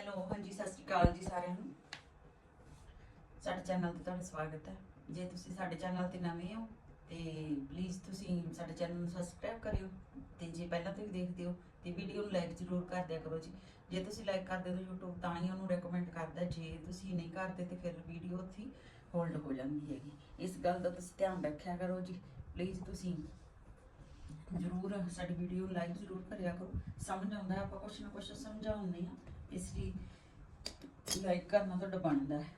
Hello ਹਾਂਜੀ, ਸਤਿ ਸ਼੍ਰੀ ਅਕਾਲ ਜੀ ਸਾਰਿਆਂ ਨੂੰ। ਸਾਡੇ ਚੈਨਲ ਤੇ ਤੁਹਾਡਾ ਸਵਾਗਤ ਹੈ। ਜੇ ਤੁਸੀਂ ਸਾਡੇ ਚੈਨਲ ਤੇ ਨਵੇਂ ਹੋ, ਤੇ ਪਲੀਜ਼ ਤੁਸੀਂ ਸਾਡੇ ਚੈਨਲ ਨੂੰ ਸਬਸਕ੍ਰਾਈਬ ਕਰਿਓ ਤੇ ਜੇ ਪਹਿਲਾਂ ਤੋਂ ਹੀ ਦੇਖਦੇ ਹੋ, ਤੇ ਵੀਡੀਓ ਨੂੰ ਲਾਈਕ ਜ਼ਰੂਰ ਕਰ ਦਿਆ ਕਰੋ ਜੀ। ਜੇ ਤੁਸੀਂ ਲਾਈਕ ਕਰਦੇ ਹੋ ਤਾਂ YouTube ਤਾਂ ਹੀ ਉਹਨੂੰ ਰეკਮੈਂਡ ਕਰਦਾ, ਜੇ ਤੁਸੀਂ ਨਹੀਂ ਕਰਦੇ ਤੇ ਫਿਰ ਵੀਡੀਓ ਉੱਥੇ ਹੋਲਡ ਹੋ ਜਾਂਦੀ ਹੈਗੀ। ਇਸ ਗੱਲ ਦਾ ਤੁਸੀਂ ਧਿਆਨ ਰੱਖਿਆ ਕਰੋ ਜੀ। ਪਲੀਜ਼ ਤੁਸੀਂ ਜ਼ਰੂਰ ਸਾਡੀ ਵੀਡੀਓ ਨੂੰ ਲਾਈਕ ਜ਼ਰੂਰ ਕਰਿਆ ਕਰੋ। ਸਮਝ ਆਉਂਦਾ ਆਪਾਂ ਕੁਛ ਨਾ ਕੁਛ ਸਮਝਾਉਂਦੇ ਆ ਇਸ ਲਈ ਲਾਈਕ ਕਰਨਾ ਤੁਹਾਡਾ ਬਣਦਾ ਹੈ।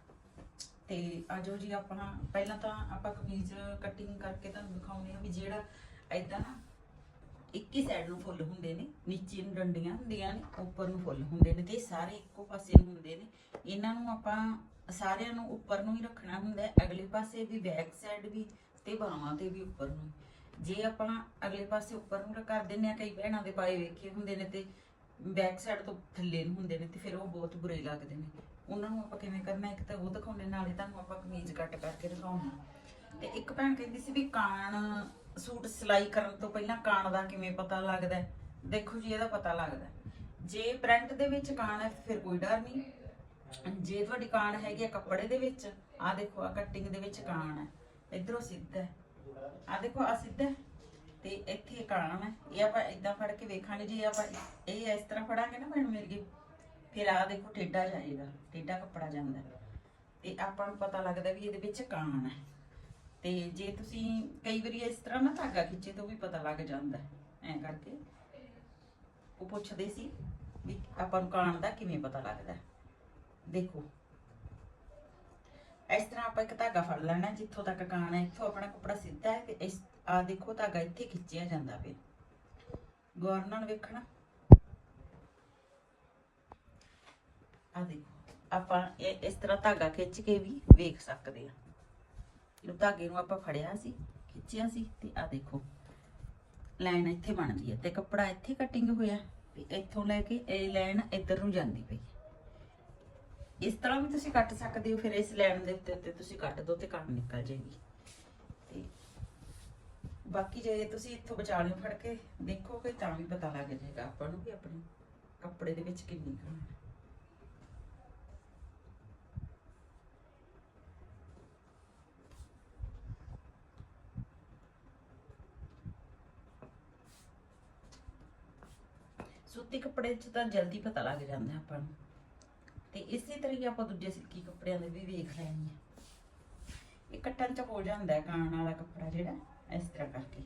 ਤੇ ਆਜੋ ਜੀ ਆਪਾਂ, ਪਹਿਲਾਂ ਤਾਂ ਆਪਾਂ ਕਮੀਜ਼ ਕਟਿੰਗ ਕਰਕੇ ਤੁਹਾਨੂੰ ਦਿਖਾਉਂਦੇ ਆ ਵੀ ਜਿਹੜਾ ਐਦਾਂ ਨਾ ਇੱਕ ਹੀ ਸਾਈਡ ਨੂੰ ਫੁੱਲ ਹੁੰਦੇ ਨੇ, ਨੀਚੇ ਨੂੰ ਡੰਡੀਆਂ ਹੁੰਦੀਆਂ ਨੇ, ਉੱਪਰ ਨੂੰ ਫੁੱਲ ਹੁੰਦੇ ਨੇ ਤੇ ਸਾਰੇ ਇੱਕੋ ਪਾਸੇ ਨੂੰ ਹੁੰਦੇ ਨੇ। ਇਹਨਾਂ ਨੂੰ ਆਪਾਂ ਸਾਰਿਆਂ ਨੂੰ ਉੱਪਰ ਨੂੰ ਹੀ ਰੱਖਣਾ ਹੁੰਦਾ ਹੈ, ਅਗਲੇ ਪਾਸੇ ਵੀ ਬੈਕ ਸਾਈਡ ਵੀ ਤੇ ਬਾਹਾਂ ਤੇ ਵੀ ਉੱਪਰ ਨੂੰ। ਜੇ ਆਪਾਂ ਅਗਲੇ ਪਾਸੇ ਉੱਪਰ ਨੂੰ ਕਰ ਦਿੰਨੇ ਆ ਕਈ ਭੈਣਾਂ ਦੇ ਪਾਏ ਵੇਖੇ ਹੁੰਦੇ ਨੇ ਤੇ ਬੈਕ ਸਾਈਡ ਤੋਂ ਥੱਲੇ ਨੂੰ ਹੁੰਦੇ ਨੇ ਤੇ ਫਿਰ ਉਹ ਬਹੁਤ ਬੁਰੇ ਲੱਗਦੇ ਨੇ। ਉਹਨਾਂ ਨੂੰ ਆਪਾਂ ਕਿਵੇਂ ਕਰਨਾ? ਇੱਕ ਤਾਂ ਉਹ ਦਿਖਾਉਣੇ ਨਾਲੇ ਤੁਹਾਨੂੰ ਆਪਾਂ ਕਮੀਜ਼ ਕੱਟ ਕਰਕੇ ਦਿਖਾਉਣਾ ਤੇ ਇੱਕ ਭੈਣ ਕਹਿੰਦੀ ਸੀ ਵੀ ਕਾਣ ਸੂਟ ਸਿਲਾਈ ਕਰਨ ਤੋਂ ਪਹਿਲਾਂ ਕਾਣ ਦਾ ਕਿਵੇਂ ਪਤਾ ਲੱਗਦਾ ਦੇਖੋ ਜੀ, ਇਹਦਾ ਪਤਾ ਲੱਗਦਾ ਜੇ ਪ੍ਰਿੰਟ ਦੇ ਵਿੱਚ ਕਾਣ ਹੈ, ਫਿਰ ਕੋਈ ਡਰ ਨਹੀਂ। ਜੇ ਤੁਹਾਡੀ ਕਾਣ ਹੈਗੀ ਆ ਕੱਪੜੇ ਦੇ ਵਿੱਚ ਆ ਦੇਖੋ ਆ ਕਟਿੰਗ ਦੇ ਵਿੱਚ ਕਾਣ ਹੈ। ਇਧਰੋਂ ਸਿੱਧਾ ਹੈ। ਆ ਦੇਖੋ ਆ ਸਿੱਧਾ ਤੇ ਇੱਥੇ ਕਾਣ ਹੈ ਇਹ ਆਪਾਂ ਇਦਾਂ ਫੜ ਕੇ ਵੇਖਾਂਗੇ, ਜੇ ਆਪਾਂ ਇਹ ਇਸ ਤਰ੍ਹਾਂ ਫੜਾਂਗੇ ਨਾ ਭੈਣ ਮੇਰੀ ਫਿਰ ਆ ਦੇਖੋ ਟੇਡਾ ਜਾਏਗਾ ਟੇਡਾ ਕੱਪੜਾ ਜਾਂਦਾ। ਤੇ ਆਪਾਂ ਨੂੰ ਪਤਾ ਲੱਗਦਾ ਵੀ ਇਹਦੇ ਵਿੱਚ ਕਾਣ ਹੈ। ਤੇ ਜੇ ਤੁਸੀਂ ਕਈ ਵਾਰੀ ਇਸ ਤਰ੍ਹਾਂ ਨਾ ਧਾਗਾ ਖਿੱਚੇ ਤੋਂ ਵੀ ਪਤਾ ਲੱਗ ਜਾਂਦਾ ਹੈ, ਐਂ ਕਰਕੇ। ਉਹ ਪੁੱਛਦੇ ਸੀ ਵੀ ਆਪਾਂ ਨੂੰ ਕਾਣ ਦਾ ਕਿਵੇਂ ਪਤਾ ਲੱਗਦਾ ਦੇਖੋ। ਇਸ ਤਰ੍ਹਾਂ ਆਪਾਂ ਇੱਕ ਧਾਗਾ ਫੜ ਲੈਣਾ, ਜਿੱਥੋਂ ਤੱਕ ਕਾਣ ਹੈ, ਇੱਥੋਂ ਆਪਣਾ ਕੱਪੜਾ ਸਿੱਧਾ ਹੈ ਤੇ ਇਸ ਆ ਦੇਖੋ ਧਾਗਾ ਇੱਥੇ ਖਿੱਚਿਆ ਜਾਂਦਾ ਪਿਆ ਗੌਰ ਨਾਲ ਵੇਖਣਾ। ਆ ਦੇਖੋ, ਆਪਾਂ ਇਸ ਤਰ੍ਹਾਂ ਧਾਗਾ ਖਿੱਚ ਕੇ ਵੀ ਵੇਖ ਸਕਦੇ ਆ ਇਹ ਧਾਗੇ ਨੂੰ ਆਪਾਂ ਫੜਿਆ ਸੀ, ਖਿੱਚਿਆ ਸੀ ਤੇ ਆ ਦੇਖੋ, ਲਾਈਨ ਇੱਥੇ ਬਣਦੀ ਹੈ ਤੇ ਕੱਪੜਾ ਇੱਥੇ ਕਟਿੰਗ ਹੋਇਆ ਤੇ ਇੱਥੋਂ ਲੈ ਕੇ ਇਹ ਲਾਈਨ ਇੱਧਰ ਨੂੰ ਜਾਂਦੀ ਪਈ ਇਸ ਤਰ੍ਹਾਂ ਵੀ ਤੁਸੀਂ ਕੱਟ ਸਕਦੇ ਹੋ, ਫਿਰ ਇਸ ਲਾਈਨ ਦੇ ਉੱਤੇ ਉੱਤੇ ਤੁਸੀਂ ਕੱਟ ਦੋ ਤੇ ਕੰਮ ਨਿਕਲ ਜਾਏਗੀ। ਬਾਕੀ ਜੇ ਤੁਸੀਂ ਇੱਥੋਂ ਵਿਚਾਲਿਓਂ ਫੜ ਕੇ, ਦੇਖੋਗੇ ਤਾਂ ਵੀ ਪਤਾ ਲੱਗ ਜਾਏਗਾ ਆਪਾਂ ਨੂੰ ਵੀ ਆਪਣੇ ਕੱਪੜੇ ਦੇ ਵਿੱਚ ਕਿੰਨੀ ਕਾਣ ਹੈ। ਸੂਤੀ ਕੱਪੜੇ 'ਚ ਤਾਂ ਜਲਦੀ ਪਤਾ ਲੱਗ ਜਾਂਦਾ ਆਪਾਂ ਨੂੰ। ਤੇ ਇਸੇ ਤਰ੍ਹਾਂ ਹੀ ਆਪਾਂ ਦੂਜੇ ਸਿੱਕੀ ਕੱਪੜਿਆਂ ਦੇ ਵੀ ਵੇਖ ਲੈਣੀ ਆ ਇਹ ਕੱਟਣ 'ਚ ਹੋ ਜਾਂਦਾ ਹੈ, ਕਾਣ ਵਾਲਾ ਕੱਪੜਾ ਜਿਹੜਾ। ਇਸ ਤਰ੍ਹਾਂ ਕਰਕੇ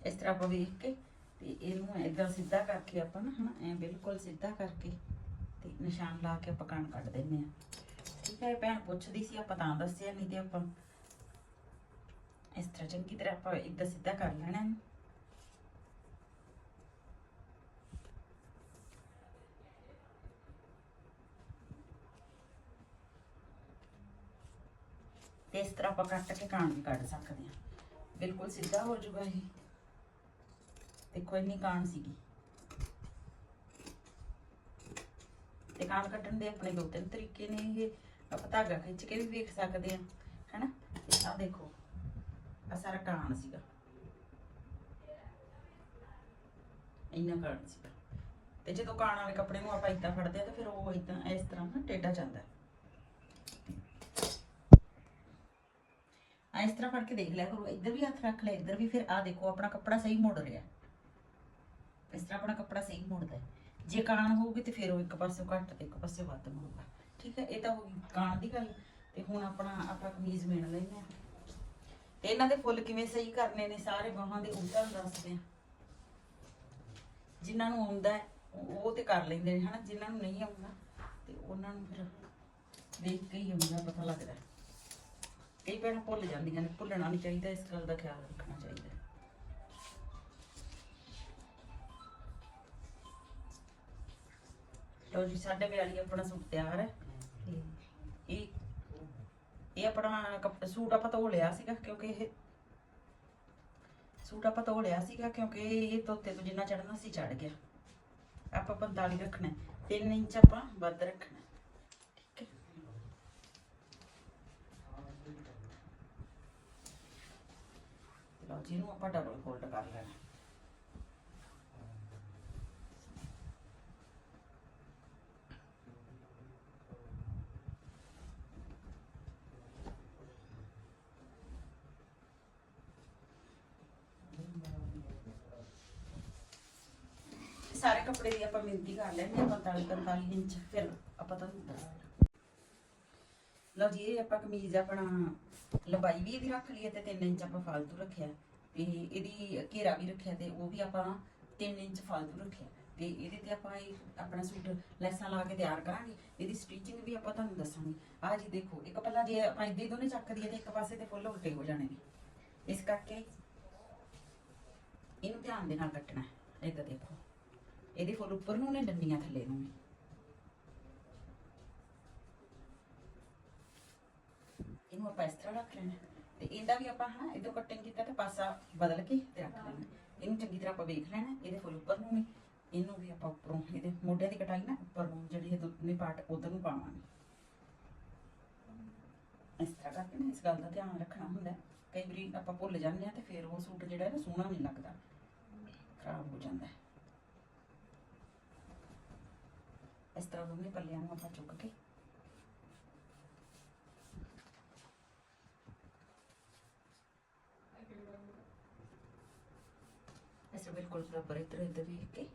ਇਸ ਤਰ੍ਹਾਂ ਆਪਾਂ ਵੇਖ ਕੇ ਤੇ ਇਹਨੂੰ ਏਦਾਂ ਸਿੱਧਾ ਕਰਕੇ ਆਪਾਂ ਨਾ ਹਨਾ ਐ ਬਿਲਕੁਲ ਸਿੱਧਾ ਕਰਕੇ ਤੇ ਨਿਸ਼ਾਨ ਲਾ ਕੇ ਆਪਾਂ ਕਣ ਕੱਢ ਦਿੰਨੇ ਆ ਠੀਕ ਹੈ ਭੈਣ ਪੁੱਛਦੀ ਸੀ ਆਪਾਂ ਤਾਂ ਦੱਸਿਆ ਨਹੀਂ ਤੇ ਆਪਾਂ ਇਸ ਤਰ੍ਹਾਂ ਚੰਗੀ ਤਰ੍ਹਾਂ ਆਪਾਂ ਇੱਦਾਂ ਸਿੱਧਾ ਕਰ ਲੈਣਾ ਇਹਨੂੰ ਤੇ ਇਸ ਤਰ੍ਹਾਂ ਆਪਾਂ ਕੱਟ ਕੇ ਕਾਣ ਵੀ ਕੱਢ ਸਕਦੇ ਹਾਂ। ਬਿਲਕੁਲ ਸਿੱਧਾ ਹੋ ਜਾਊਗਾ ਇਹ। ਦੇਖੋ, ਇੰਨੀ ਕਾਣ ਸੀਗੀ। ਤੇ ਕਾਣ ਕੱਟਣ ਦੇ ਆਪਣੇ ਦੋ ਤਿੰਨ ਤਰੀਕੇ ਨੇ ਇਹ। ਆਪਾਂ ਧਾਗਾ ਖਿੱਚ ਕੇ ਵੀ ਵੇਖ ਸਕਦੇ ਹਾਂ, ਹਨਾ? ਤੇ ਆਹ ਦੇਖੋ ਆ ਸਾਰਾ ਕਾਣ ਸੀਗਾ। ਇੰਨਾ ਕਾਣ ਸੀਗਾ। ਤੇ ਜਦੋਂ ਕਾਣ ਵਾਲੇ ਕੱਪੜੇ ਨੂੰ ਆਪਾਂ ਇਦਾਂ ਫੜਦੇ ਆ ਤਾਂ ਫਿਰ ਉਹ ਇਦਾਂ ਇਸ ਤਰ੍ਹਾਂ ਨਾ ਟੇਢਾ ਜਾਂਦਾ ਹੈ। ਆ ਇਸ ਤਰ੍ਹਾਂ ਫੜ ਕੇ ਦੇਖ ਲਿਆ ਕਰੋ, ਇੱਧਰ ਵੀ ਹੱਥ ਰੱਖ ਲਿਆ, ਇੱਧਰ ਵੀ ਫਿਰ ਆ ਦੇਖੋ, ਆਪਣਾ ਕੱਪੜਾ ਸਹੀ ਮੁੜ ਰਿਹਾ। ਇਸ ਤਰ੍ਹਾਂ ਆਪਣਾ ਕੱਪੜਾ ਸਹੀ ਮੁੜਦਾ ਜੇ ਕਾਣ ਹੋਊਗੀ ਤੇ ਫਿਰ ਉਹ ਇੱਕ ਪਾਸੇ ਘੱਟ ਤੇ ਇੱਕ ਪਾਸੇ ਵੱਧ ਮੁੜੂਗਾ ਠੀਕ ਹੈ, ਇਹ ਤਾਂ ਹੋ ਗਈ ਕਾਣ ਦੀ ਗੱਲ ਤੇ ਹੁਣ ਆਪਣਾ ਆਪਾਂ ਕਮੀਜ਼ ਮੇਣ ਲੈਂਦੇ ਆ ਤੇ ਇਹਨਾਂ ਦੇ ਫੁੱਲ ਕਿਵੇਂ ਸਹੀ ਕਰਨੇ ਨੇ, ਸਾਰੇ ਬਾਹਾਂ ਦੇ ਉਲਟਾ ਦੱਸਦੇ। ਆ ਜਿਨ੍ਹਾਂ ਨੂੰ ਆਉਂਦਾ ਉਹ ਤੇ ਕਰ ਲੈਂਦੇ ਨੇ, ਹਨਾ? ਜਿਨ੍ਹਾਂ ਨੂੰ ਨਹੀਂ ਆਉਂਦਾ, ਤੇ ਉਹਨਾਂ ਨੂੰ ਫਿਰ ਦੇਖ ਕੇ ਹੀ ਹੁੰਦਾ ਪਤਾ ਲੱਗਦਾ ਕਈ ਭੈਣਾਂ ਭੁੱਲ ਜਾਂਦੀਆਂ ਨੇ ਭੁੱਲਣਾ ਨਹੀਂ ਚਾਹੀਦਾ ਇਸ ਗੱਲ ਦਾ ਖਿਆਲ ਰੱਖਣਾ ਚਾਹੀਦਾ। ਲਓ ਜੀ ਸਾਡੇ ਵਿਆਲੀ ਆਪਣਾ ਸੂਟ ਤਿਆਰ ਹੈ। ਇਹ ਇਹ ਆਪਣਾ ਕੱਪ- ਸੂਟ ਆਪਾਂ ਧੋ ਲਿਆ ਸੀਗਾ ਕਿਉਂਕਿ ਇਹ ਸੂਟ ਆਪਾਂ ਧੋ ਲਿਆ ਸੀਗਾ ਕਿਉਂਕਿ ਇਹ ਧੋਤੇ ਤੋਂ ਜਿੰਨਾ ਚੜਨਾ ਸੀ ਚੜ ਗਿਆ। ਆਪਾਂ 45 ਰੱਖਣਾ 3 ਇੰਚ ਆਪਾਂ ਵੱਧ ਰੱਖਣਾ ਠੀਕ ਹੈ ਲਓ ਆਪਾਂ ਡਬਲ ਫੋਲਡ ਕਰ ਲੈਣਾ। ਸਾਰੇ ਕੱਪੜੇ ਦੀ ਆਪਾਂ ਮਿਣਤੀ ਕਰ ਲੈਂਦੇ ਹਾਂ 45 45 ਇੰਚ, ਫਿਰ ਆਪਾਂ ਤੁਹਾਨੂੰ ਦੱਸਾਂਗੇ ਲਓ ਜੀ, ਇਹ ਆਪਾਂ ਕਮੀਜ਼ ਆਪਣਾ ਲੰਬਾਈ ਵੀ ਇਹਦੀ ਰੱਖ ਲਈ ਤੇ 3 ਇੰਚ ਆਪਾਂ ਫਾਲਤੂ ਰੱਖਿਆ। ਤੇ ਇਹਦੀ ਘੇਰਾ ਵੀ ਰੱਖਿਆ ਤੇ ਉਹ ਵੀ ਆਪਾਂ 3 ਇੰਚ ਫਾਲਤੂ ਰੱਖਿਆ। ਤੇ ਇਹਦੇ ਤੇ ਆਪਾਂ ਇਹ ਆਪਣਾ ਸੂਟ ਲੈਸਾਂ ਲਾ ਕੇ ਤਿਆਰ ਕਰਾਂਗੇ। ਇਹਦੀ ਸਟਿਚਿੰਗ ਵੀ ਆਪਾਂ ਤੁਹਾਨੂੰ ਦੱਸਾਂਗੇ। ਆਹ ਜੀ ਦੇਖੋ, ਇੱਕ ਪਹਿਲਾਂ ਜੇ ਆਪਾਂ ਇੱਦੇ ਦੋਨੇ ਚੱਕ ਦਈਏ ਤੇ ਇੱਕ ਪਾਸੇ ਤੇ ਫੁੱਲ ਉਲਟੇ ਹੋ ਜਾਣੇ ਨੇ ਇਸ ਕਰਕੇ ਇਹਨੂੰ ਧਿਆਨ ਦੇ ਨਾਲ ਕੱਟਣਾ ਹੈ। ਇੱਧਰ ਦੇਖੋ, ਇਹਦੇ ਫੁੱਲ ਉੱਪਰ ਨੂੰ ਨੇ ਡੰਡੀਆਂ ਥੱਲੇ ਨੂੰ ਇਹਨੂੰ ਆਪਾਂ ਇਸ ਤਰ੍ਹਾਂ ਰੱਖ ਲੈਣਾ ਤੇ ਇਹਦਾ ਵੀ ਆਪਾਂ, ਹਾਂ ਇਦੋਂ ਕਟਿੰਗ ਕੀਤਾ ਤੇ ਪਾਸਾ ਬਦਲ ਕੇ ਤੇ ਰੱਖ ਲੈਣਾ। ਇਹਨੂੰ ਚੰਗੀ ਤਰ੍ਹਾਂ ਆਪਾਂ ਵੇਖ ਲੈਣਾ, ਇਹਦੇ ਫੁੱਲ ਉੱਪਰ ਨੂੰ ਨੇ ਇਹਨੂੰ ਵੀ ਆਪਾਂ ਉੱਪਰੋਂ, ਇਹਦੇ ਮੋਢਿਆਂ ਦੀ ਕਟਾਈ ਨਾ, ਉੱਪਰ ਨੂੰ ਜਿਹੜੀ ਇਹ ਦੁੱਧਨੀ ਪਾਰਟ ਉਧਰ ਨੂੰ ਪਾਵਾਂਗੇ। ਇਸ ਤਰ੍ਹਾਂ ਕਰਕੇ ਨਾ ਇਸ ਗੱਲ ਦਾ ਧਿਆਨ ਰੱਖਣਾ ਹੁੰਦਾ। ਕਈ ਵਾਰੀ ਆਪਾਂ ਭੁੱਲ ਜਾਂਦੇ ਆ ਤੇ ਫਿਰ ਉਹ ਸੂਟ ਜਿਹੜਾ ਹੈ ਨਾ ਸੋਹਣਾ ਨਹੀਂ ਲੱਗਦਾ, ਖਰਾਬ ਹੋ ਜਾਂਦਾ ਇਸ ਤਰ੍ਹਾਂ ਦੋਨੇ ਪੱਲਿਆਂ ਨੂੰ ਆਪਾਂ ਚੁੱਕ ਕੇ ਐਸੇ ਬਿਲਕੁਲ ਬਰਾਬਰ ਇੱਧਰ ਇੱਧਰ ਵੇਖ ਕੇ,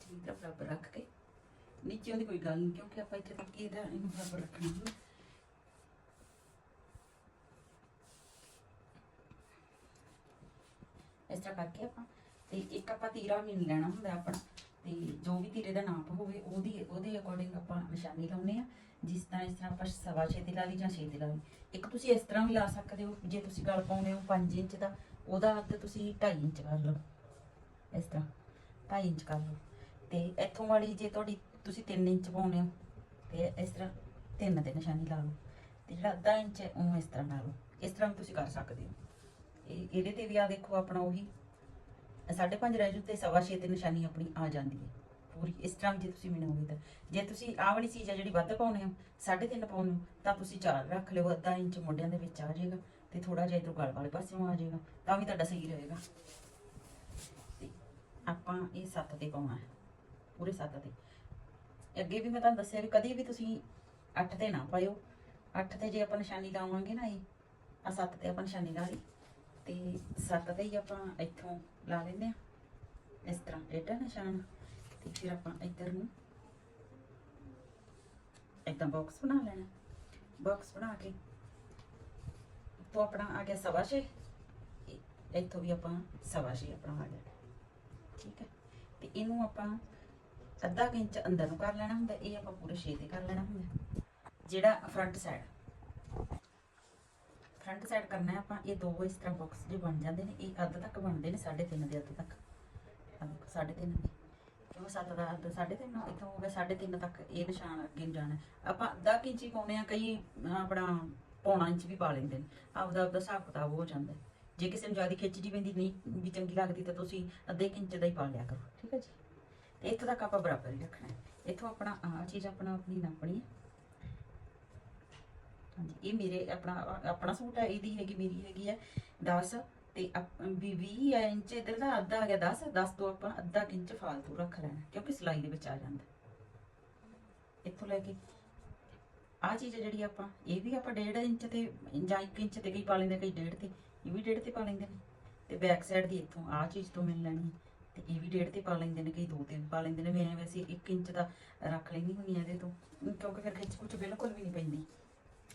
ਠੀਕ ਤਰ੍ਹਾਂ ਬਰਾਬਰ ਰੱਖ ਕੇ। ਨੀਚੇ ਉਹਦੀ ਕੋਈ ਗੱਲ ਨਹੀਂ ਕਿਉਂਕਿ ਆਪਾਂ ਇੱਥੇ ਤੱਕ ਇਹਦਾ, ਇਹਨੂੰ ਬਰਾਬਰ ਰੱਖਣਾ ਹੁੰਦਾ। ਇਸ ਤਰ੍ਹਾਂ ਕਰਕੇ ਆਪਾਂ, ਤੇ ਇੱਕ ਆਪਾਂ ਤੀਰਾ ਮਿਲ ਲੈਣਾ ਹੁੰਦਾ ਆਪਣਾ ਤੇ ਜੋ ਵੀ ਤੀਰੇ ਦਾ ਨਾਪ ਹੋਵੇ, ਉਹਦੀ, ਉਹਦੇ ਅਕੋਰਡਿੰਗ ਆਪਾਂ ਨਿਸ਼ਾਨੀ ਲਾਉਨੇ ਆ ਜਿਸ ਤਰ੍ਹਾਂ ਇਸ ਤਰ੍ਹਾਂ ਆਪਾਂ ਸਵਾ ਛੇ ਦੀ ਲਾ ਲਈ ਜਾਂ ਛੇ ਦੀ ਲਾ ਲਈ। ਇੱਕ ਤੁਸੀਂ ਇਸ ਤਰ੍ਹਾਂ ਵੀ ਲਾ ਸਕਦੇ ਹੋ, ਜੇ ਤੁਸੀਂ ਗਲ ਪਾਉਂਦੇ ਹੋ 5 ਇੰਚ ਦਾ, ਉਹਦਾ ਅੱਧ ਤੁਸੀਂ 2.5 ਇੰਚ ਕਰ ਲਓ। ਇਸ ਤਰ੍ਹਾਂ 2.5 ਇੰਚ ਕਰ ਲਓ। ਤੇ ਇੱਥੋਂ ਵਾਲੀ ਜੇ ਤੁਹਾਡੀ ਤੁਸੀਂ 3 ਇੰਚ ਪਾਉਣੇ ਹੋ, ਤੇ ਇਸ ਤਰ੍ਹਾਂ ਤਿੰਨ ਤੇ ਨਿਸ਼ਾਨੀ ਲਾ ਲਓ। ਤੇ ਜਿਹੜਾ ਅੱਧਾ ਇੰਚ ਹੈ, ਉਹਨੂੰ ਇਸ ਤਰ੍ਹਾਂ ਲਾ ਲਓ ਇਸ ਤਰ੍ਹਾਂ ਵੀ ਤੁਸੀਂ ਕਰ ਸਕਦੇ ਹੋ। ਇਹ ਇਹਦੇ ਤੇ ਵੀ ਆ ਦੇਖੋ ਆਪਣਾ ਉਹੀ, ਸਾਢੇ ਪੰਜ ਰਹਿ ਜੂ ਤੇ ਸਵਾ ਛੇ ਤੇ ਨਿਸ਼ਾਨੀ ਆਪਣੀ ਆ ਜਾਂਦੀ ਹੈ। ਪੂਰੀ ਇਸ ਤਰ੍ਹਾਂ ਜੇ ਤੁਸੀਂ ਮਿਣੋਗੇ ਤਾਂ। ਜੇ ਤੁਸੀਂ ਆਹ ਵਾਲੀ ਚੀਜ਼ ਆ ਜਿਹੜੀ ਵੱਧ ਪਾਉਣੇ ਹੋ, ਸਾਢੇ ਤਿੰਨ ਪਾਉਣੇ ਹੋ, ਤਾਂ ਤੁਸੀਂ ਚਾਰ ਰੱਖ ਲਿਓ, ਅੱਧਾ ਇੰਚ ਮੋਢਿਆਂ ਦੇ ਵਿੱਚ ਆ ਜਾਏਗਾ ਤੇ ਥੋੜਾ ਜਿਹਾ ਇਧਰੋਂ ਗਲ ਵਾਲੇ ਪਾਸਿਓਂ ਆ ਜਾਏਗਾ, ਤਾਂ ਵੀ ਤੁਹਾਡਾ ਸਹੀ ਰਹੇਗਾ। ਆਪਾਂ ਇਹ ਸੱਤ ਤੇ ਪਾਉਣਾ ਹੈ, ਪੂਰੇ ਸੱਤ ਤੇ। ਅੱਗੇ ਵੀ ਮੈਂ ਤੁਹਾਨੂੰ ਦੱਸਿਆ ਵੀ ਕਦੀ ਵੀ ਤੁਸੀਂ 8 ਤੇ ਨਾ ਪਾਇਓ। 8 ਤੇ ਜੇ ਆਪਾਂ ਨਿਸ਼ਾਨੀ ਲਾਵਾਂਗੇ ਨਾ ਇਹ ਆ ਸੱਤ ਤੇ ਆਪਾਂ ਨਿਸ਼ਾਨੀ ਲਾ ਲਈ। ਤੇ ਸੱਤ ਤੇ ਹੀ ਆਪਾਂ ਇੱਥੋਂ ਲਾ ਲੈਂਦੇ ਆ ਇਸ ਤਰ੍ਹਾਂ ਡੇਟਾ ਨਿਸ਼ਾਨ। ਤੇ ਫਿਰ ਆਪਾਂ ਇੱਧਰ ਨੂੰ ਇਦਾਂ ਬਾਕਸ ਬਣਾ ਲੈਣਾ। ਬਾਕਸ ਬਣਾ ਕੇ ਤੋਂ ਆਪਣਾ ਆ ਗਿਆ ਸਵਾ ਛੇ। ਇੱਥੋਂ ਵੀ ਆਪਾਂ ਸਵਾ ਛੇ ਆਪਣਾ ਆ ਗਿਆ। ਠੀਕ ਹੈ। ਤੇ ਇਹਨੂੰ ਆਪਾਂ ਅੱਧਾ ਕੁ ਇੰਚ ਅੰਦਰ ਨੂੰ ਕਰ ਲੈਣਾ ਹੁੰਦਾ ਇਹ ਆਪਾਂ ਪੂਰੇ ਛੇ ਤੇ ਕਰ ਲੈਣਾ ਹੁੰਦਾ। ਜਿਹੜਾ ਫਰੰਟ ਸਾਈਡ ਫਰੰਟ ਸਾਈਡ ਕਰਨਾ ਹੈ ਆਪਾਂ ਇਹ ਦੋ ਇਸ ਤਰ੍ਹਾਂ ਬਾਕਸ ਜੇ ਬਣ ਜਾਂਦੇ ਨੇ ਇਹ ਅੱਧ ਤੱਕ ਬਣਦੇ ਨੇ 3.5 ਦੇ ਅੱਧ ਤੱਕ। ਆਹ ਦੇਖੋ, ਸਾਢੇ ਤਿੰਨ ਦੇ। ਕਿਉਂ 7 ਦਾ ਅੱਧ 3.5 ਇੱਥੋਂ ਹੋ ਗਿਆ 3.5 ਤੱਕ ਇਹ ਨਿਸ਼ਾਨ ਅੱਗੇ ਨੂੰ ਜਾਣਾ ਆਪਾਂ ਅੱਧਾ ਇੰਚ ਹੀ ਪਾਉਣੇ ਆ ਕਈ ਆਪਣਾ ਪੌਣਾ ਇੰਚ ਵੀ ਪਾ ਲੈਂਦੇ ਨੇ। ਆਪਦਾ ਆਪਦਾ ਹਿਸਾਬ ਕਿਤਾਬ ਹੋ ਜਾਂਦਾ ਜੇ ਕਿਸੇ ਨੂੰ ਜ਼ਿਆਦਾ ਖਿੱਚਦੀ ਪੈਂਦੀ ਨਹੀਂ, ਵੀ ਚੰਗੀ ਲੱਗਦੀ ਤਾਂ ਤੁਸੀਂ ਅੱਧੇ ਕੁ ਇੰਚ ਦਾ ਹੀ ਪਾ ਲਿਆ ਕਰੋ, ਠੀਕ ਹੈ ਜੀ? ਤੇ ਇੱਥੋਂ ਤੱਕ ਆਪਾਂ ਬਰਾਬਰ ਹੀ ਰੱਖਣਾ ਹੈ। ਇੱਥੋਂ ਆਪਣਾ, ਆਹ ਚੀਜ਼ ਆਪਣਾ ਆਪਣੀ ਨਾਪਣੀ ਹੈ। ਹਾਂਜੀ, ਇਹ ਮੇਰੇ ਆਪਣਾ ਆਪਣਾ ਸੂਟ ਹੈ, ਇਹਦੀ ਹੈਗੀ, ਮੇਰੀ ਹੈਗੀ ਹੈ 10 ਤੇ ਵੀ 20 ਇੰਚ, ਇਧਰ ਦਾ ਅੱਧਾ ਆ ਗਿਆ 10 10 ਤੋਂ ਆਪਾਂ ਅੱਧਾ ਇੰਚ ਫਾਲਤੂ ਰੱਖ ਲੈਣਾ ਕਿਉਂਕਿ ਸਿਲਾਈ ਦੇ ਵਿੱਚ ਆ ਜਾਂਦਾ ਇੱਥੋਂ ਲੈ ਕੇ ਆ ਚੀਜ਼ ਜਿਹੜੀ ਆਪਾਂ, ਇਹ ਵੀ ਆਪਾਂ 1.5 ਇੰਚ ਤੇ ਜਾਂ 1 ਇੰਚ ਤੇ ਕਈ ਪਾ ਲੈਂਦੇ, ਕਈ 1.5 ਤੇ। ਇਹ ਵੀ ਡੇਢ ਤੇ ਪਾ ਲੈਂਦੇ ਨੇ। ਤੇ ਬੈਕ ਸਾਈਡ ਦੀ ਇੱਥੋਂ ਆ ਚੀਜ਼ ਤੋਂ ਮਿਲ ਲੈਣੀ। ਤੇ ਇਹ ਵੀ ਡੇਢ ਤੇ ਪਾ ਲੈਂਦੇ ਨੇ, ਕਈ 2-3 ਪਾ ਲੈਂਦੇ ਨੇ। ਮੈਂ ਵੈਸੇ 1 ਇੰਚ ਦਾ ਰੱਖ ਲੈਂਦੀ ਹੁੰਦੀ ਆ ਇਹਦੇ ਤੋਂ। ਕਿਉਂਕਿ ਫਿਰ ਖਿੱਚ ਕੁਚ ਬਿਲਕੁਲ ਵੀ ਨਹੀਂ ਪੈਂਦੀ।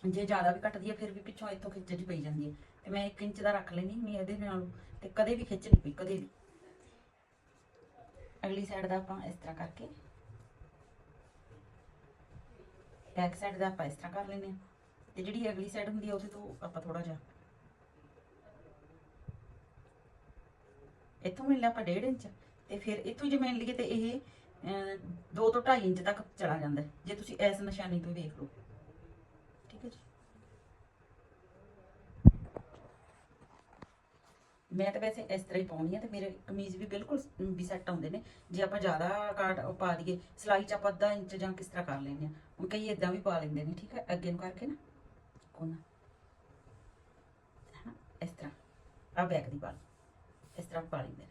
ਜੇ ਜ਼ਿਆਦਾ ਵੀ ਘਟਦੀ ਹੈ ਫਿਰ ਵੀ ਪਿੱਛੋਂ ਇੱਥੋਂ ਖਿੱਚ ਜੀ ਪਈ ਜਾਂਦੀ ਹੈ ਤੇ ਮੈਂ 1 ਇੰਚ ਦਾ ਰੱਖ ਲੈਂਦੀ ਹੁੰਦੀ ਹਾਂ ਇਹਦੇ ਨਾਲ। ਤੇ ਕਦੇ ਵੀ ਖਿੱਚ ਨਹੀਂ ਪਈ, ਕਦੇ ਵੀ। ਅਗਲੀ ਸਾਈਡ ਦਾ ਆਪਾਂ ਇਸ ਤਰ੍ਹਾਂ ਕਰਕੇ। ਬੈਕ ਸਾਈਡ ਦਾ ਆਪਾਂ ਇਸ ਤਰ੍ਹਾਂ ਕਰ ਲੈਂਦੇ ਹਾਂ। ਤੇ ਜਿਹੜੀ ਅਗਲੀ ਸਾਈਡ ਹੁੰਦੀ ਹੈ ਉਹਦੇ ਤੋਂ ਆਪਾਂ ਥੋੜਾ ਜਿਹਾ ਇੱਥੋਂ ਮਿਲ ਲਿਆ ਆਪਾਂ 1.5 ਇੰਚ ਤੇ ਫਿਰ ਇੱਥੋਂ ਜੇ ਮਿਲ ਲਈਏ ਤੇ ਇਹ 2 ਤੋਂ 2.5 ਇੰਚ ਤੱਕ ਚਲਾ ਜਾਂਦਾ ਜੇ ਤੁਸੀਂ ਇਸ ਨਿਸ਼ਾਨੀ ਤੋਂ ਵੇਖ ਲਓ। ਠੀਕ ਹੈ ਜੀ। ਮੈਂ ਤਾਂ ਵੈਸੇ ਇਸ ਤਰ੍ਹਾਂ ਹੀ ਪਾਉਣੀ ਆ ਤੇ ਮੇਰੇ ਕਮੀਜ਼ ਵੀ ਬਿਲਕੁਲ ਵੀ ਸੈੱਟ ਆਉਂਦੇ ਨੇ। ਜੇ ਆਪਾਂ ਜ਼ਿਆਦਾ ਕਾਟ ਪਾ ਦਈਏ ਸਲਾਈ ਚ ਆਪਾਂ ਅੱਧਾ ਇੰਚ ਜਾਂ ਕਿਸ ਤਰ੍ਹਾਂ ਕਰ ਲੈਂਦੇ ਆ ਹੁਣ ਕਈ ਇਦਾਂ ਵੀ ਪਾ ਲੈਂਦੇ ਨੇ ਠੀਕ ਹੈ ਅੱਗੇ ਨੂੰ ਕਰਕੇ ਨਾ। ਕੋਨਾ। ਹਾਂ, ਇਸ ਤਰ੍ਹਾਂ। ਆ ਬੈਕ ਦੀ ਪਾ ਲਓ ਇਸ ਤਰ੍ਹਾਂ ਪਾ ਲੈਂਦੇ ਨੇ।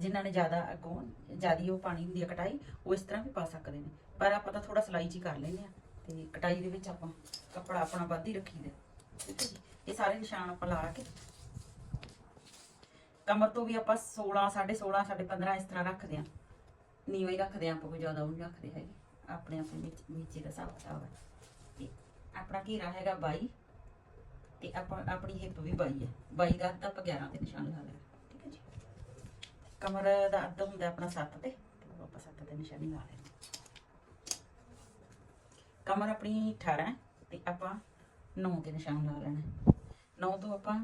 ਜਿਨ੍ਹਾਂ ਨੇ ਜ਼ਿਆਦਾ ਅੱਗੋਂ ਜ਼ਿਆਦੀ ਉਹ ਪਾਣੀ ਹੁੰਦੀ ਹੈ ਕਟਾਈ, ਉਹ ਇਸ ਤਰ੍ਹਾਂ ਵੀ ਪਾ ਸਕਦੇ ਨੇ। ਪਰ ਆਪਾਂ ਤਾਂ ਥੋੜਾ ਸਲਾਈ ਚ ਹੀ ਕਰ ਲੈਂਦੇ ਆ ਤੇ ਕਟਾਈ ਦੇ ਵਿੱਚ ਆਪਾਂ ਕੱਪੜਾ ਆਪਣਾ ਵੱਧ ਹੀ ਰੱਖੀਦਾ। ਠੀਕ ਹੈ ਜੀ? ਇਹ ਸਾਰੇ ਨਿਸ਼ਾਨ ਆਪਾਂ ਲਾ ਕੇ ਕਮਰ ਤੋਂ ਵੀ ਆਪਾਂ 16 16.5 15.5 ਇਸ ਤਰ੍ਹਾਂ ਰੱਖਦੇ ਆ। ਨੀਵਾਂ ਹੀ ਰੱਖਦੇ ਆ ਆਪਾਂ, ਕੋਈ ਜ਼ਿਆਦਾ ਉਹ ਨਹੀਂ ਰੱਖਦੇ ਹੈਗੇ। ਆਪਣੇ ਆਪਣੇ ਵਿੱਚ, ਨੀਚੇ ਦਾ ਹਿਸਾਬ ਕਿਤਾਬ ਹੈ। ਤੇ ਆਪਣਾ ਘੇਰਾ ਹੈਗਾ 22 ਤੇ ਆਪਾਂ ਆਪਣੀ ਹਿੱਪ ਵੀ 22 ਹੈ। 22 ਦਾ ਅੱਧਾ ਆਪਾਂ 11 ਤੇ ਨਿਸ਼ਾਨ ਲਾ ਲਿਆ। ਕਮਰ ਦਾ ਅੱਧਾ ਹੁੰਦਾ ਆਪਣਾ 7 ਤੇ ਆਪਾਂ 7 ਤੇ ਨਿਸ਼ਾਨੀ ਲਾ ਲੈਣੀ ਕਮਰ ਆਪਣੀ 18 ਤੇ ਆਪਾਂ 9 ਤੇ ਨਿਸ਼ਾਨ ਲਾ ਲੈਣਾ 9 ਤੋਂ ਆਪਾਂ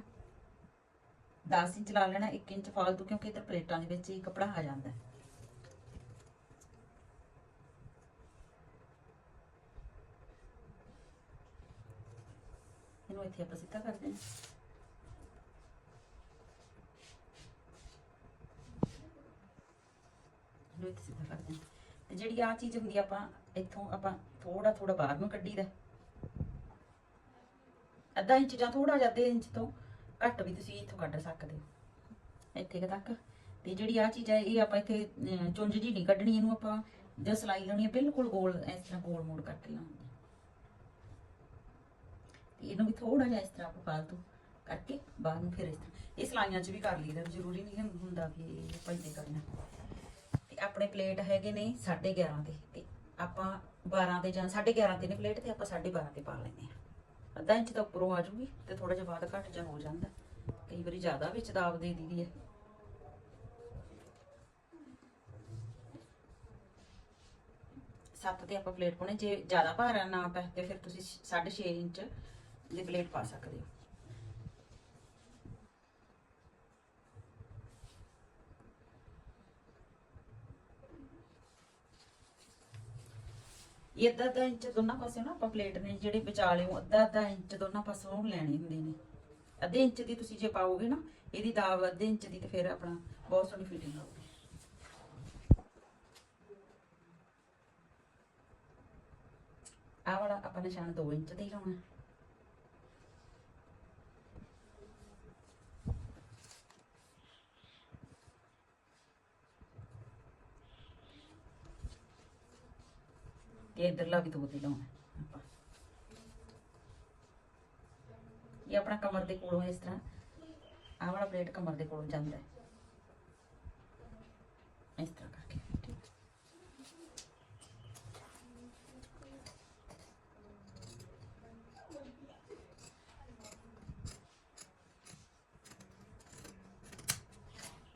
10 ਇੰਚ ਲਾ ਲੈਣਾ 1 ਇੰਚ ਫਾਲਤੂ, ਕਿਉਂਕਿ ਇੱਧਰ ਪਲੇਟਾਂ ਦੇ ਵਿੱਚ ਹੀ ਕਪੜਾ ਆ ਜਾਂਦਾ ਇਹਨੂੰ ਇੱਥੇ ਆਪਾਂ ਸਿੱਧਾ ਕਰਦੇ ਹਾਂ ਇਹਨੂੰ ਇੱਥੇ ਸਿੱਧਾ ਕਰਦੇ ਹਾਂ ਤੇ ਜਿਹੜੀ ਆ ਚੀਜ਼ ਹੁੰਦੀ ਆਪਾਂ, ਇੱਥੋਂ ਆਪਾਂ ਥੋੜਾ ਥੋੜਾ ਬਾਹਰ ਨੂੰ ਕੱਢੀਦਾ ਅੱਧਾ ਇੰਚ ਜਾਂ ਥੋੜਾ ਜਿਹਾ, ਅੱਧੇ ਇੰਚ ਤੋਂ ਘੱਟ ਵੀ ਤੁਸੀਂ ਇੱਥੋਂ ਕੱਢ ਸਕਦੇ ਹੋ। ਇੱਥੇ ਤੱਕ। ਤੇ ਜਿਹੜੀ ਆ ਚੀਜ਼ ਹੈ ਇਹ ਆਪਾਂ ਇੱਥੇ ਚੁੰਝ ਜੀ ਨਹੀਂ ਕੱਢਣੀ, ਇਹਨੂੰ ਆਪਾਂ ਜਦ ਸਲਾਈ ਲਾਉਣੀ ਹੈ ਬਿਲਕੁਲ ਗੋਲ, ਇਸ ਤਰ੍ਹਾਂ ਗੋਲ ਮੋੜ ਕਰਕੇ ਲਾਉਣੀ ਤੇ ਇਹਨੂੰ ਵੀ ਥੋੜਾ ਜਿਹਾ ਇਸ ਤਰ੍ਹਾਂ ਆਪਾਂ ਫਾਲਤੂ ਕਰਕੇ ਬਾਹਰ ਨੂੰ ਫਿਰ ਇਸ ਤਰ੍ਹਾਂ। ਇਹ ਸਲਾਈਆਂ 'ਚ ਵੀ ਕਰ ਲਈਦਾ, ਜ਼ਰੂਰੀ ਨਹੀਂ ਹੁੰਦਾ ਕਿ ਇਹ ਪੰਜੇ ਕਰਨਾ। ਆਪਣੇ ਪਲੇਟ ਹੈਗੇ ਨੇ 11.5 ਦੇ ਤੇ ਆਪਾਂ 12 ਦੇ ਜਾਂ 11.5 ਦੇ ਨੇ ਪਲੇਟ ਤੇ ਆਪਾਂ 12.5 ਤੇ ਪਾ ਲੈਂਦੇ ਆ ਅੱਧਾ ਇੰਚ ਤਾਂ ਉੱਪਰੋਂ ਆ ਜੂਗੀ ਤੇ ਥੋੜਾ ਜਿਹਾ ਬਾਅਦ ਘੱਟ ਜਾ ਹੋ ਜਾਂਦਾ। ਕਈ ਵਾਰੀ ਜ਼ਿਆਦਾ ਵਿੱਚ ਦਾਬ ਦੇ ਦੀਦੀ ਹੈ। ਸੱਤ ਤੇ ਆਪਾਂ ਪਲੇਟ ਪਾਉਣੇ ਜੇ ਜ਼ਿਆਦਾ ਭਾਰਾ ਨਾ ਪੈ ਤੇ ਫਿਰ ਤੁਸੀਂ 6.5 ਇੰਚ ਦੀ ਪਲੇਟ ਪਾ ਸਕਦੇ ਹੋ। ਇਹ ਅੱਧਾ ਅੱਧਾ ਇੰਚ ਦੋਨਾਂ ਪਾਸੇ ਨਾ ਆਪਾਂ ਪਲੇਟ ਨੇ ਜਿਹੜੇ ਵਿਚਾਲੇ ਉਹ ਅੱਧਾ ਅੱਧਾ ਇੰਚ ਦੋਨਾਂ ਪਾਸੋਂ ਲੈਣੇ ਹੁੰਦੇ ਨੇ। ਅੱਧੇ ਇੰਚ ਦੀ ਤੁਸੀਂ ਜੇ ਪਾਓਗੇ ਨਾ, ਇਹਦੀ ਦਾਬ ਅੱਧੇ ਇੰਚ ਦੀ ਤੇ ਫਿਰ ਆਪਣਾ ਬਹੁਤ ਸੋਹਣੀ ਫਿਟਿੰਗ ਆਊਗੀ। ਆਹ ਵਾਲਾ ਆਪਾਂ ਨਿਸ਼ਾਨ 2 ਇੰਚ ਦਾ ਹੀ ਲਾਉਣਾ। ਤੇ ਇਧਰਲਾ ਵੀ ਦੋ ਤੇ ਲਾਉਣਾ ਆਪਾਂ ਇਹ ਆਪਣਾ ਕਮਰ ਦੇ ਕੋਲੋਂ ਇਸ ਤਰ੍ਹਾਂ ਆਹ ਵਾਲਾ ਪਲੇਟ ਕਮਰ ਦੇ ਕੋਲੋਂ ਜਾਂਦਾ ਹੈ ਇਸ ਤਰ੍ਹਾਂ ਕਰਕੇ ਠੀਕ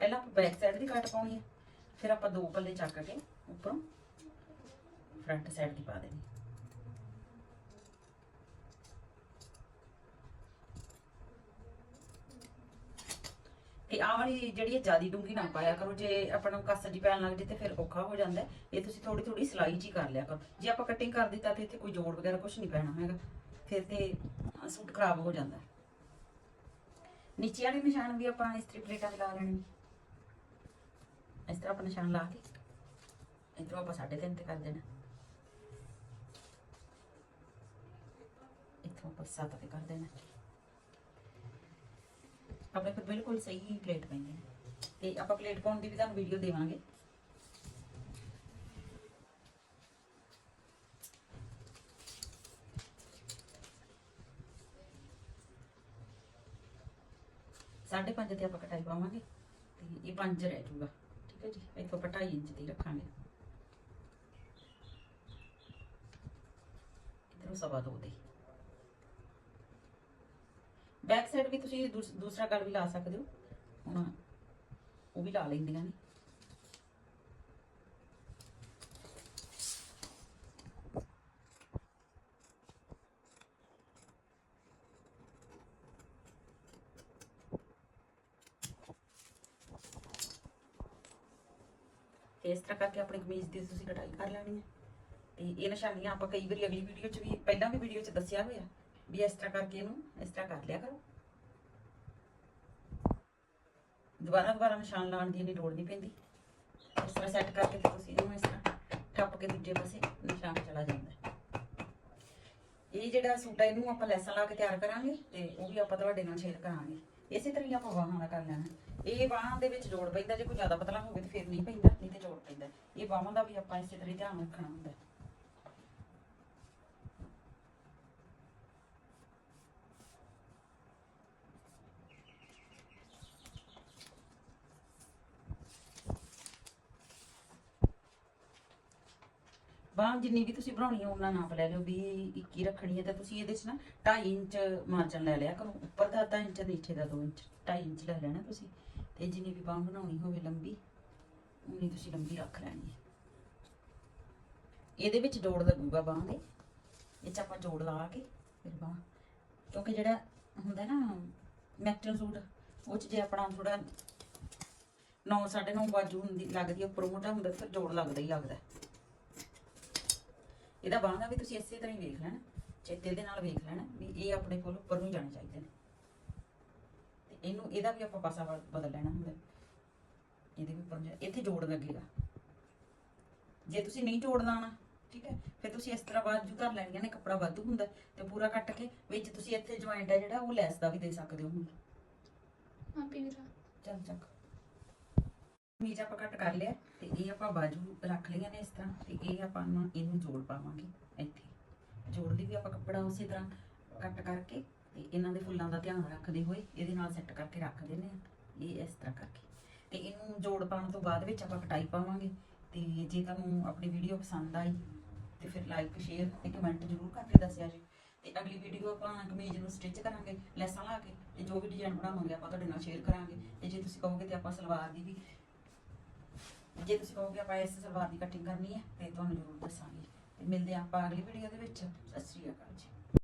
ਪਹਿਲਾਂ ਆਪਾਂ ਬੈਕ ਸਾਈਡ ਦੀ ਕੱਟ ਪਾਉਣੀ ਹੈ ਫਿਰ ਆਪਾਂ ਦੋ ਪੱਲੇ ਚੱਕ ਕੇ ਫਰੰਟ ਸਾਈਡ ਦੀ ਪਾ ਦੇਣੀ। ਤੇ ਆਹ ਵਾਲੀ ਜਿਹੜੀ ਜਿਆਦੀ ਡੂੰਗੀ ਨਾ ਪਾਇਆ ਕਰੋ, ਜੇ ਆਪਾਂ ਨੂੰ ਕੱਸ ਜੀ ਪੈਣ ਲੱਗ ਜੇ ਤੇ ਫਿਰ ਔਖਾ ਹੋ ਜਾਂਦਾ ਹੈ। ਇਹ ਤੁਸੀਂ ਥੋੜੀ ਥੋੜੀ ਸਲਾਈ ਜੀ ਕਰ ਲਿਆ ਕਰੋ। ਜੇ ਆਪਾਂ ਕਟਿੰਗ ਕਰ ਦਿੱਤਾ ਤੇ ਇੱਥੇ ਕੋਈ ਜੋੜ ਵਗੈਰਾ ਕੁਝ ਨਹੀਂ ਪੈਣਾ ਹੈਗਾ। ਫਿਰ ਤੇ ਸੂਟ ਖਰਾਬ ਹੋ ਜਾਂਦਾ ਨੀਚੇ ਵਾਲੇ ਨਿਸ਼ਾਨ ਵੀ ਆਪਾਂ ਇਸਤਰੀ ਪਲੇਟਾਂ ਤੇ ਲਾ ਲੈਣੇ। ਇਸ ਤਰ੍ਹਾਂ ਆਪਾਂ ਨਿਸ਼ਾਨ ਲਾ ਕੇ, ਇਧਰੋਂ ਆਪਾਂ 3.5 ਤੇ ਕਰ ਦੇਣਾ। ਇੱਥੋਂ ਆਪਾਂ 7 ਤੇ ਕਰ ਦੇਣਾ ਆਪਣੇ ਕੋਲ ਬਿਲਕੁਲ ਸਹੀ ਪਲੇਟ ਪੈਂਦੀ ਹੈ ਤੇ ਆਪਾਂ ਪਲੇਟ ਪਾਉਣ ਦੀ ਵੀ ਤੁਹਾਨੂੰ ਵੀਡੀਓ ਦੇਵਾਂਗੇ ਸਾਢੇ ਪੰਜ ਤੇ ਆਪਾਂ ਕਟਾਈ ਪਾਵਾਂਗੇ ਤੇ ਇਹ ਪੰਜ ਰਹਿ ਜਾਊਗਾ ਠੀਕ ਹੈ ਜੀ ਇੱਥੋਂ ਆਪਾਂ 2.5 ਇੰਚ ਦੀ ਰੱਖਾਂਗੇ ਇਧਰੋਂ ਸਵਾ ਦੋ ਦੀ ਬੈਕ ਸਾਈਡ ਵੀ ਤੁਸੀਂ ਦੂਸ- ਦੂਸਰਾ ਗਲ ਵੀ ਲਾ ਸਕਦੇ ਹੋ। ਹੁਣ ਉਹ ਵੀ ਲਾ ਲੈਂਦੀਆਂ ਨੇ। ਤੇ ਇਸ ਤਰ੍ਹਾਂ ਕਰਕੇ ਆਪਣੀ ਕਮੀਜ਼ ਦੀ ਤੁਸੀਂ ਕਟਾਈ ਕਰ ਲੈਣੀ ਹੈ। ਤੇ ਇਹ ਨਿਸ਼ਾਨੀਆਂ ਆਪਾਂ ਕਈ ਵਾਰੀ ਅਗਲੀ ਵੀਡੀਓ 'ਚ ਵੀ, ਪਹਿਲਾਂ ਵੀ ਵੀਡੀਓ 'ਚ ਦੱਸਿਆ ਹੋਇਆ ਵੀ ਇਸ ਤਰ੍ਹਾਂ ਕਰਕੇ ਇਹਨੂੰ ਇਸ ਤਰ੍ਹਾਂ ਕਰ ਲਿਆ ਕਰੋ। ਦੁਬਾਰਾ ਦੁਬਾਰਾ ਨਿਸ਼ਾਨ ਲਾਉਣ ਦੀ ਨਹੀਂ ਲੋੜ ਨਹੀਂ ਪੈਂਦੀ। ਇਸ ਤਰ੍ਹਾਂ ਸੈੱਟ ਕਰਕੇ ਫਿਰ ਤੁਸੀਂ ਇਹਨੂੰ ਇਸ ਤਰ੍ਹਾਂ ਠੱਪ ਕੇ ਦੂਜੇ ਪਾਸੇ ਨਿਸ਼ਾਨ ਚਲਾ ਜਾਂਦਾ ਇਹ ਜਿਹੜਾ ਸੂਟ ਹੈ ਇਹਨੂੰ ਆਪਾਂ ਲੈਸਾਂ ਲਾ ਕੇ ਤਿਆਰ ਕਰਾਂਗੇ ਤੇ ਉਹ ਵੀ ਆਪਾਂ ਤੁਹਾਡੇ ਨਾਲ ਸ਼ੇਅਰ ਕਰਾਂਗੇ। ਇਸੇ ਤਰ੍ਹਾਂ ਹੀ ਆਪਾਂ ਬਾਹਾਂ ਦਾ ਕਰ ਲੈਣਾ। ਇਹ ਬਾਹਾਂ ਦੇ ਵਿੱਚ ਜੋੜ ਪੈਂਦਾ, ਜੇ ਕੋਈ ਜ਼ਿਆਦਾ ਪਤਲਾ ਹੋਵੇ ਤੇ ਫਿਰ ਨਹੀਂ ਪੈਂਦਾ, ਨਹੀਂ ਤੇ ਜੋੜ ਪੈਂਦਾ। ਇਹ ਬਾਹਾਂ ਦਾ ਵੀ ਆਪਾਂ ਇਸੇ ਤਰ੍ਹਾਂ ਧਿਆਨ ਰੱਖਣਾ ਹੁੰਦਾ ਬਾਂਹ ਜਿੰਨੀ ਵੀ ਤੁਸੀਂ ਬਣਾਉਣੀ ਹੈ ਉਹਨਾਂ ਨਾਪ ਲੈ ਲਿਓ ਵੀ 21 ਰੱਖਣੀ ਹੈ ਤਾਂ ਤੁਸੀਂ ਇਹਦੇ 'ਚ ਨਾ 2.5 ਇੰਚ ਮਾਰਜਨ ਲੈ ਲਿਆ ਕਰੋ। ਉੱਪਰ ਦਾ 2 ਇੰਚ ਨੀਚੇ ਦਾ 2 ਇੰਚ 2.5 ਇੰਚ ਲੈ ਲੈਣਾ ਤੁਸੀਂ। ਤੇ ਜਿੰਨੀ ਵੀ ਬਾਂਹ ਬਣਾਉਣੀ ਹੋਵੇ ਲੰਬੀ ਉਨੀ ਤੁਸੀਂ ਲੰਬੀ ਰੱਖ ਲੈਣੀ ਹੈ ਇਹਦੇ ਵਿੱਚ ਜੋੜ ਲੱਗੂਗਾ ਬਾਂਹ ਦੇ। ਇਹ 'ਚ ਆਪਾਂ ਜੋੜ ਲਾ ਕੇ ਫਿਰ ਬਾਂਹ ਕਿਉਂਕਿ ਜਿਹੜਾ ਹੁੰਦਾ ਨਾ ਮੈਕਟਨ ਸੂਟ ਉਹ 'ਚ ਜੇ ਆਪਣਾ ਥੋੜਾ 9 9.5 ਬਾਜੂ ਹੁੰਦੀ ਲੱਗਦੀ ਹੈ, ਉੱਪਰੋਂ ਮੋਟਾ ਹੁੰਦਾ ਤਾਂ ਫਿਰ ਜੋੜ ਲੱਗਦਾ ਹੀ ਲੱਗਦਾ। ਇਹਦਾ ਬਾਹਾਂ ਵੀ ਤੁਸੀਂ ਇਸੇ ਤਰ੍ਹਾਂ ਹੀ ਵੇਖ ਲੈਣਾ ਚੇਤੇ ਦੇ ਨਾਲ ਵੇਖ ਲੈਣਾ ਵੀ ਇਹ ਆਪਣੇ ਕੋਲ ਉੱਪਰ ਨੂੰ ਜਾਣੇ ਚਾਹੀਦੇ ਨੇ। ਤੇ ਇਹਨੂੰ ਇਹਦਾ ਵੀ ਆਪਾਂ ਪਾਸਾ ਬਦ- ਬਦਲ ਲੈਣਾ ਹੁੰਦਾ। ਇਹਦੇ ਵੀ ਉੱਪਰ ਇੱਥੇ ਜੋੜ ਲੱਗੇਗਾ। ਜੇ ਤੁਸੀਂ ਨਹੀਂ ਜੋੜ ਲਾਣਾ ਠੀਕ ਹੈ ਫਿਰ ਤੁਸੀਂ ਇਸ ਤਰ੍ਹਾਂ ਬਾਜੂ ਧਰ ਲੈਣੀਆਂ ਨੇ ਕੱਪੜਾ ਵਾਧੂ ਹੁੰਦਾ ਤੇ ਪੂਰਾ ਕੱਟ ਕੇ ਵਿੱਚ ਤੁਸੀਂ ਇੱਥੇ ਜੁਆਇੰਟ ਹੈ ਜਿਹੜਾ ਉਹ ਲੈਸ ਦਾ ਵੀ ਦੇ ਸਕਦੇ ਹੋ ਹੁਣ। ਆਪੀ ਵੀਰਾ ਚੱਲ ਚੱਕ। ਕਮੀਜ਼ ਆਪਾਂ ਕੱਟ ਕਰ ਲਿਆ ਤੇ ਇਹ ਆਪਾਂ ਬਾਜੂ ਰੱਖ ਲਈਆਂ ਨੇ ਇਸ ਤਰ੍ਹਾਂ ਤੇ ਇਹ ਆਪਾਂ ਇਹਨੂੰ ਜੋੜ ਪਾਵਾਂਗੇ ਇੱਥੇ। ਜੋੜ ਲਈ ਵੀ ਆਪਾਂ ਕੱਪੜਾ ਉਸੇ ਤਰ੍ਹਾਂ ਕੱਟ ਕਰਕੇ ਤੇ ਇਹਨਾਂ ਦੇ ਫੁੱਲਾਂ ਦਾ ਧਿਆਨ ਰੱਖਦੇ ਹੋਏ ਇਹਦੇ ਨਾਲ ਸੈੱਟ ਕਰਕੇ ਰੱਖ ਦਿੰਦੇ ਆ ਇਹ ਇਸ ਤਰ੍ਹਾਂ ਕਰਕੇ। ਤੇ ਇਹਨੂੰ ਜੋੜ ਪਾਉਣ ਤੋਂ ਬਾਅਦ ਵਿੱਚ ਆਪਾਂ ਕਟਾਈ ਪਾਵਾਂਗੇ ਤੇ ਜੇ ਤੁਹਾਨੂੰ ਆਪਣੀ ਵੀਡੀਓ ਪਸੰਦ ਆਈ ਤੇ ਫਿਰ ਲਾਈਕ ਸ਼ੇਅਰ ਤੇ ਕਮੈਂਟ ਜ਼ਰੂਰ ਕਰਕੇ ਦੱਸਿਆ ਜੀ। ਤੇ ਅਗਲੀ ਵੀਡੀਓ ਆਪਾਂ ਕਮੀਜ਼ ਨੂੰ ਸਟਿਚ ਕਰਾਂਗੇ, ਲੈਸਾਂ ਲਾ ਕੇ ਤੇ ਜੋ ਵੀ ਡਿਜ਼ਾਈਨ ਬਣਾਵਾਂਗੇ ਆਪਾਂ ਤੁਹਾਡੇ ਨਾਲ ਸ਼ੇਅਰ ਕਰਾਂਗੇ। ਤੇ ਜੇ ਤੁਸੀਂ ਕਹੋਗੇ ਤੇ ਆਪਾਂ ਸਲਵਾਰ ਦੀ ਵੀ ਜੇ ਤੁਸੀਂ ਕਹੋਗੇ ਆਪਾਂ ਇਸ ਸਲਵਾਰ ਦੀ ਕਟਿੰਗ ਕਰਨੀ ਹੈ, ਤੇ ਤੁਹਾਨੂੰ ਜ਼ਰੂਰ ਦੱਸਾਂਗੇ। ਤੇ ਮਿਲਦੇ ਹਾਂ ਆਪਾਂ ਅਗਲੀ ਵੀਡੀਓ ਦੇ ਵਿੱਚ। ਸਤਿ ਸ਼੍ਰੀ ਅਕਾਲ ਜੀ।